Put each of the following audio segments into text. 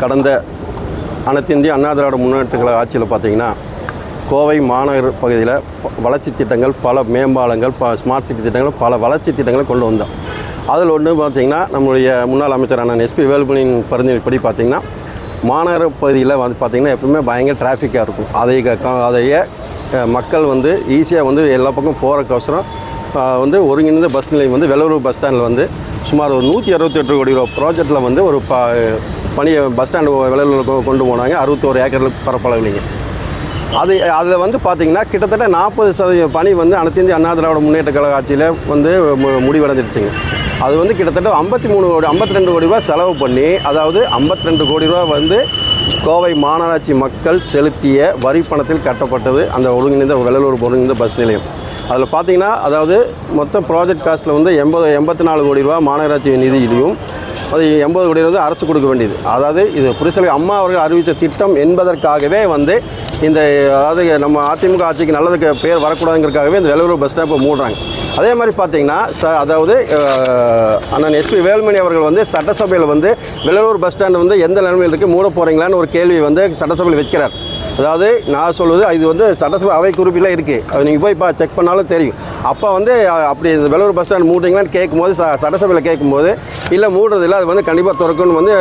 கடந்த அனைத்து இந்திய அண்ணா திராவிட முன்னேற்ற கழக ஆட்சியில் பார்த்தீங்கன்னா கோவை மாநகர பகுதியில் வளர்ச்சி திட்டங்கள் பல மேம்பாலங்கள் ப ஸ்மார்ட் சிட்டி திட்டங்கள் பல வளர்ச்சி திட்டங்களை கொண்டு வந்தோம். அதில் ஒன்று பார்த்தீங்கன்னா நம்மளுடைய முன்னாள் அமைச்சரான எஸ்பி வேலுமணியின் பரிந்துரைப்படி பார்த்தீங்கன்னா மாநகர பகுதியில் வந்து பார்த்திங்கன்னா எப்பவுமே பயங்கர டிராஃபிக்காக இருக்கும். அதை க- அதையே மக்கள் வந்து ஈஸியாக வந்து எல்லா பக்கம் போகிறக்கோசரம் வந்து ஒருங்கிணைந்த பஸ் நிலையம் வந்து வெள்ளூர் பஸ் ஸ்டாண்டில் வந்து சுமார் ஒரு நூற்றி அறுபத்தெட்டு கோடி ரூபா ப்ராஜெக்டில் வந்து ஒரு ப பணியை பஸ் ஸ்டாண்டு வெள்ளலூர் கொ- கொண்டு போனாங்க. அறுபத்தோரு ஏக்கரில் பரப்பளவுலிங்க அது அதில் வந்து பார்த்திங்கன்னா கிட்டத்தட்ட நாற்பது சதவீத பணி வந்து அனைத்திந்திய அண்ணா திராவிட முன்னேற்ற கழக ஆட்சியில் வந்து மு- முடிவடைஞ்சிருச்சுங்க. அது வந்து கிட்டத்தட்ட ஐம்பத்தி மூணு கோடி ஐம்பத்தி ரெண்டு கோடி ரூபா செலவு பண்ணி அதாவது ஐம்பத்தி ரெண்டு கோடி ரூபா வந்து கோவை மாநகராட்சி மக்கள் செலுத்திய வரி பணத்தில் கட்டப்பட்டது அந்த ஒருங்கிணைந்த வெள்ளலூர் ஒருங்கிணைந்த பஸ் நிலையம். அதில் பார்த்தீங்கன்னா அதாவது மொத்த ப்ராஜெக்ட் காஸ்ட்டில் வந்து எண்பது எண்பத்தி நாலு கோடி ரூபா மாநகராட்சி நிதியிலையும் அது எண்பது கோடி வந்து அரசு கொடுக்க வேண்டியது. அதாவது இது புரிசல் அம்மா அவர்கள் அறிவித்த திட்டம் என்பதற்காகவே வந்து இந்த அதாவது நம்ம அதிமுக ஆட்சிக்கு நல்லதுக்கு பேர் வரக்கூடாதுங்கிறதுக்காகவே இந்த வெள்ளூர் பஸ் ஸ்டாப்பை மூடுறாங்க. அதே மாதிரி பார்த்தீங்கன்னா ச அதாவது அண்ணன் எஸ்பி வேலுமணி அவர்கள் வந்து சட்டசபையில் வந்து வெள்ளலூர் பஸ் ஸ்டாண்டு வந்து எந்த நிலைமையில் இருக்குது மூட போகிறீங்களான்னு ஒரு கேள்வி வந்து சட்டசபையில் வைக்கிறார். அதாவது நான் சொல்வது இது வந்து சட்டசபை அவை குறிப்பில் இருக்குது அது நீங்கள் போய் இப்போ செக் பண்ணாலும் தெரியும். அப்போ வந்து அப்படி இந்த வெள்ளூர் பஸ் ஸ்டாண்ட் மூடுறீங்களான்னு கேட்கும்போது ச சட்டசபையில் கேட்கும்போது இல்லை மூடுறதில்ல அது வந்து கண்டிப்பாக திறக்கும்னு வந்து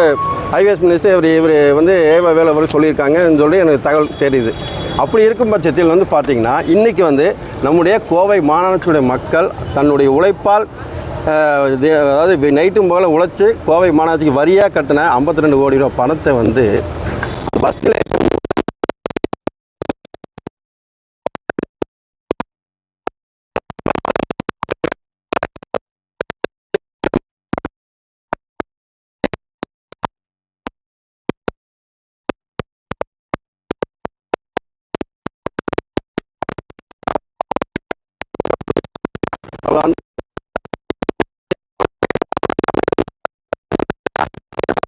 ஹைவேஸ் மினிஸ்டர் இவர் இவர் வந்து ஏவ வேலை அவர் சொல்லியிருக்காங்கன்னு சொல்லி எனக்கு தகவல் தெரியுது. அப்படி இருக்கும் பட்சத்தில் வந்து பார்த்திங்கன்னா இன்றைக்கி வந்து நம்முடைய கோவை மாநகராட்சியுடைய மக்கள் தன்னுடைய உழைப்பால் அதாவது நைட்டும் போல உழைச்சி கோவை மாநகராட்சிக்கு வரியாக கட்டின 52 ரெண்டு கோடி ரூபா பணத்தை வந்து பஸ்ஸில்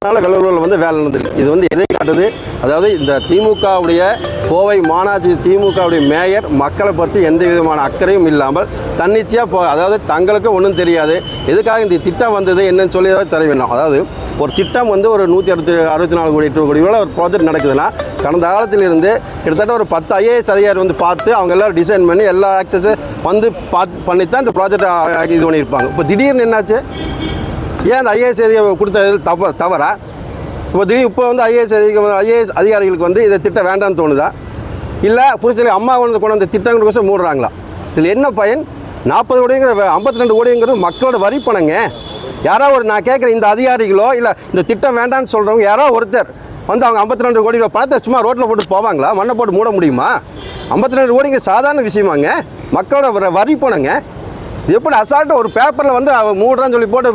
அதனால் வெள்ளலூரில் வந்து வேலை நடந்திருக்கு. இது வந்து எதை காட்டுது? அதாவது இந்த திமுகவுடைய கோவை மாநாட்சி திமுகவுடைய மேயர் மக்களை பற்றி எந்த விதமான அக்கறையும் இல்லாமல் தன்னிச்சையாக போ அதாவது தங்களுக்கு ஒன்றும் தெரியாது. எதுக்காக இந்த திட்டம் வந்தது? என்னன்னு சொல்லி தர வேண்டும். வேண்டாம் அதாவது ஒரு திட்டம் வந்து ஒரு நூற்றி அறுபத்தி அறுபத்தி நாலு கோடி எட்டு கோடி ஒரு ப்ராஜெக்ட் நடக்குதுன்னா கடந்த காலத்திலிருந்து கிட்டத்தட்ட ஒரு பத்து ஐஏஎஸ் அதிகாரி வந்து பார்த்து அவங்க எல்லாம் டிசைன் பண்ணி எல்லா ஆக்சஸும் வந்து பார்த்து பண்ணி தான் இந்த ப்ராஜெக்ட் இது பண்ணியிருப்பாங்க. இப்போ திடீர்னு என்னாச்சு? ஏன் அந்த ஐஏஎஸ் அதிகாரி கொடுத்தது தவ தவறா? இப்போ திடீர் இப்போ வந்து ஐஏஎஸ் அதிகாரி ஐஏஎஸ் அதிகாரிகளுக்கு வந்து இதை திட்டம் வேண்டாம்னு தோணுதா? இல்லை புரிசலி அம்மா வந்து கொண்டு வந்த திட்டங்களுக்கோசம் மூடுறாங்களா? இதில் என்ன பயன்? நாற்பது கோடிங்கிற ஐம்பத்தி ரெண்டு கோடிங்கிறது மக்களோட வரி பணங்க. யாரோ ஒரு நான் கேட்குற இந்த அதிகாரிகளோ இல்லை இந்த திட்டம் வேண்டாம்னு சொல்கிறவங்க யாரோ ஒருத்தர் வந்து அவங்க ஐம்பத்தி ரெண்டு கோடி பணத்தை சும்மா ரோட்டில் போட்டு போவாங்களா? மண்ணை போட்டு மூட முடியுமா? ஐம்பத்தி ரெண்டு கோடிங்க சாதாரண விஷயமாங்க. மக்களோட வர வரி பணங்க. எப்படி அசால்ட்டாக ஒரு பேப்பரில் வந்து மூடுறான்னு சொல்லி போட்டு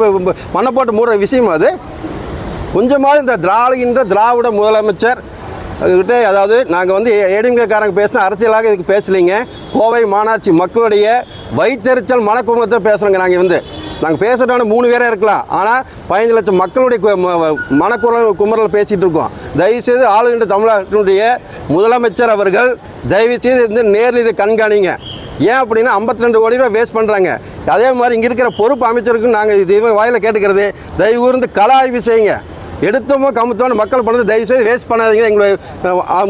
மண்ணை போட்டு மூடுற விஷயம் அது. கொஞ்சமாவது இந்த திராவிட திராவிட முதலமைச்சர் கிட்ட அதாவது நாங்கள் வந்து ஏடிஎம்கேக்காரங்க பேசினா அரசியலாக இதுக்கு பேசலைங்க. கோவை மாநாட்சி மக்களுடைய வயிற்றெரிச்சல் மனக்குமத்தை பேசுகிறோங்க நாங்கள் வந்து. நாங்கள் பேசுகிறோன்னு மூணு பேரே இருக்கலாம். ஆனால் பதினஞ்சு லட்சம் மக்களுடைய மனக்குரல் குமரல் பேசிகிட்டு இருக்கோம். தயவுசெய்து ஆளுகின்ற தமிழ்நாட்டினுடைய முதலமைச்சர் அவர்கள் தயவுசெய்து வந்து நேரில் இதை கண்காணிங்க. ஏன் அப்படின்னா 52 ரெண்டு கோடி ரூபா வேஸ்ட் பண்ணுறாங்க அதே மாதிரி இங்கே இருக்கிற பொறுப்பு அமைச்சருக்கும் நாங்கள் இது வாயில் கேட்டுக்கிறது தயவு இருந்து கள ஆய்வு செய்யுங்க. எடுத்தோமோ கமுத்தோன்னு மக்கள் பணத்தை தயவு செய்து வேஸ்ட் பண்ணாதீங்க எங்களுடைய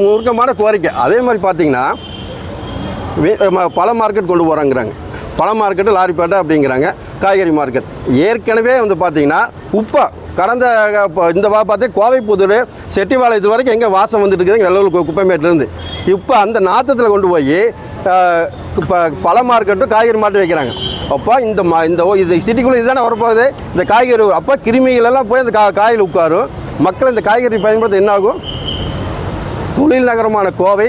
முருக்கமான கோரிக்கை. அதே மாதிரி பார்த்தீங்கன்னா வே- ம- பழ மார்க்கெட் கொண்டு போகிறாங்கிறாங்க பழ மார்க்கெட்டு லாரிப்பேட்டை அப்படிங்கிறாங்க. காய்கறி மார்க்கெட் ஏற்கனவே வந்து பார்த்தீங்கன்னா உப்பா கடந்த இப்போ இந்த வா பார்த்து கோவை புதூர் செட்டிவாளையத்து வரைக்கும் எங்கே வாசம் வந்துட்டு இருக்குது வெள்ளூர் கு- இப்போ அந்த நாற்றத்தில் கொண்டு போய் இப்போ பழ மார்க்கெட்டும் காய்கறி மார்க்கெட் வைக்கிறாங்க. அப்போ இந்த மா இந்த இது சிட்டிக்குள்ளே இதுதானே வரப்போகுது? இந்த காய்கறி அப்போ கிருமிகள் எல்லாம் போய் அந்த கா காயில் உட்காரும். மக்கள் இந்த காய்கறி பயன்படுத்த என்ன ஆகும் தொழில் நகரமான கோவை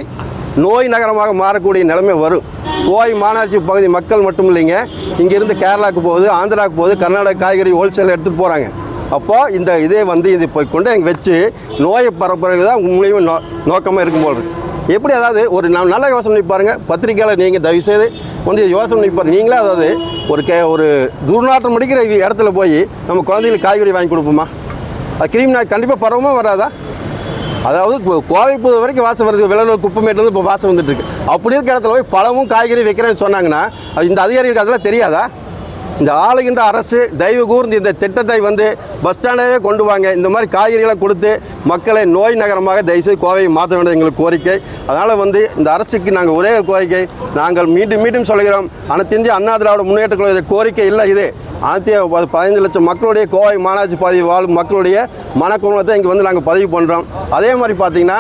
நோய் நகரமாக மாறக்கூடிய நிலைமை வரும். கோவை மாநகராட்சி பகுதி மக்கள் மட்டும் இல்லைங்க. இங்கேருந்து கேரளாவுக்கு போகுது ஆந்திராவுக்கு போகுது கர்நாடகா காய்கறி ஹோல்சேல் எடுத்துகிட்டு போகிறாங்க அப்போ இந்த இதே வந்து இது போய் கொண்டு எங்கள் வச்சு நோயை பரப்புறது தான் உண்மையும் நோ நோக்கமாக இருக்கும் போல் இருக்குது எப்படி அதாவது ஒரு நல்ல யோசனை பாருங்கள் பத்திரிக்கையாளர் நீங்கள் தயவுசெய்து வந்து யோசனை பண்ணி பாருங்க நீங்களே அதாவது ஒரு கே ஒரு துர்நாற்றம் அடிக்கிற இடத்துல போய் நம்ம குழந்தைங்களுக்கு காய்கறி வாங்கி கொடுப்போமா? அது கிருமி நாய் கண்டிப்பாக பரவமாக வராதா? அதாவது கோ- கோவை புது வரைக்கும் வாசம் வருது. வெள்ளலூர் குப்பமேட்டிலேருந்து இப்போ வாசம் வந்துட்டுருக்கு அப்படி இருக்க இடத்துல போய் பழமும் காய்கறி வைக்கிறேன்னு சொன்னாங்கன்னா அது இந்த அதிகாரிகளுக்கு அதெல்லாம் தெரியாதா? இந்த ஆளுகின்ற அரசு தயவு கூர்ந்து இந்த திட்டத்தை வந்து பஸ் ஸ்டாண்டாகவே கொண்டு வாங்க. இந்த மாதிரி காய்கறிகளை கொடுத்து மக்களை நோய் நகரமாக தயவுசெய்து கோவையை மாற்ற வேண்டும் எங்களுக்கு கோரிக்கை. அதனால் வந்து இந்த அரசுக்கு நாங்கள் ஒரே கோரிக்கை. நாங்கள் மீண்டும் மீண்டும் சொல்கிறோம். அனைத்து இந்திய அண்ணா திராவிட முன்னேற்ற கழக கோரிக்கை இல்லை இது. அனைத்து பதினைந்து லட்சம் மக்களுடைய கோவை மாநாட்சி பதவி வாழும் மக்களுடைய மனக்குணத்தை இங்கே வந்து நாங்கள் பதிவு பண்ணுறோம் அதே மாதிரி பார்த்தீங்கன்னா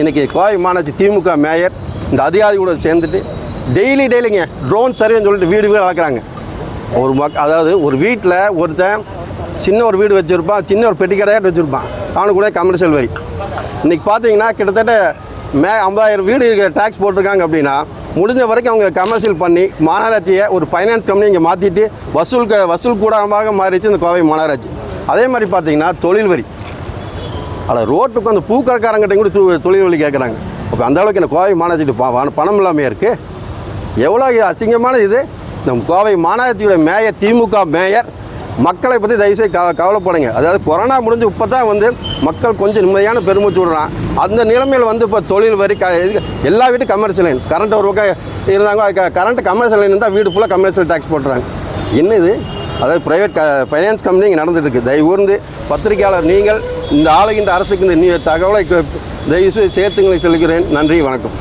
இன்றைக்கி கோவை மாநாட்சி திமுக மேயர் இந்த அதிகாரிகளோட சேர்ந்துட்டு டெய்லி டெய்லிங்க ட்ரோன் சர்வேன்னு சொல்லிட்டு வீடு வீடு அளக்குறாங்க. ஒரு மக் அதாவது ஒரு வீட்டில் ஒருத்தன் சின்ன ஒரு வீடு வச்சுருப்பான் சின்ன ஒரு பெட்டி கடையாட்டு வச்சுருப்பான். அவனுக்கு கூட கமர்ஷியல் வரி. இன்றைக்கி பார்த்தீங்கன்னா கிட்டத்தட்ட மே ஐம்பதாயிரம் வீடு டேக்ஸ் போட்டிருக்காங்க அப்படின்னா முடிஞ்ச வரைக்கும் அவங்க கமர்ஷியல் பண்ணி மாநகராட்சியை ஒரு ஃபைனான்ஸ் கம்பெனி இங்கே மாற்றிட்டு வசூல் க- வசூல் கூடாரமாக மாறிடுச்சு இந்த கோவை மாநகராட்சி. அதே மாதிரி பார்த்தீங்கன்னா தொழில் வரி. அதில் ரோட்டுக்கு அந்த பூக்கடைக்காரங்கிட்ட கூட தொழில் வழி கேட்குறாங்க. அப்போ அந்த அளவுக்கு இந்த கோவை மாநகராட்சி பணம் இல்லாமல் இருக்குது எவ்வளோ அசிங்கமான இது? நம் கோவை மாநகராட்சியோட மேயர் திமுக மேயர் மக்களை பற்றி தயவுசெய்து க கவலைப்படுங்க அதாவது கொரோனா முடிஞ்சு இப்போ தான் வந்து மக்கள் கொஞ்சம் நிம்மதியான பெருமை விடுறான். அந்த நிலைமையில் வந்து இப்போ தொழில் வரி க இது எல்லா வீட்டும் கமர்ஷியல் லைன் கரண்ட் ஒரு பக்கம் இருந்தாங்க கரண்ட் கமர்ஷியல் லைன் இருந்தால் வீடு ஃபுல்லாக கமர்ஷியல் டேக்ஸ் போட்டுறாங்க. என்ன இது அதாவது ப்ரைவேட் க ஃபைனான்ஸ் கம்பெனி இங்கே நடந்துட்டு இருக்கு. தயவு பத்திரிகையாளர் நீங்கள் இந்த ஆளுகின்ற அரசுக்கு இந்த நீ- தகவலை தயவு சேர்த்துங்களை சொல்கிறேன். நன்றி வணக்கம்.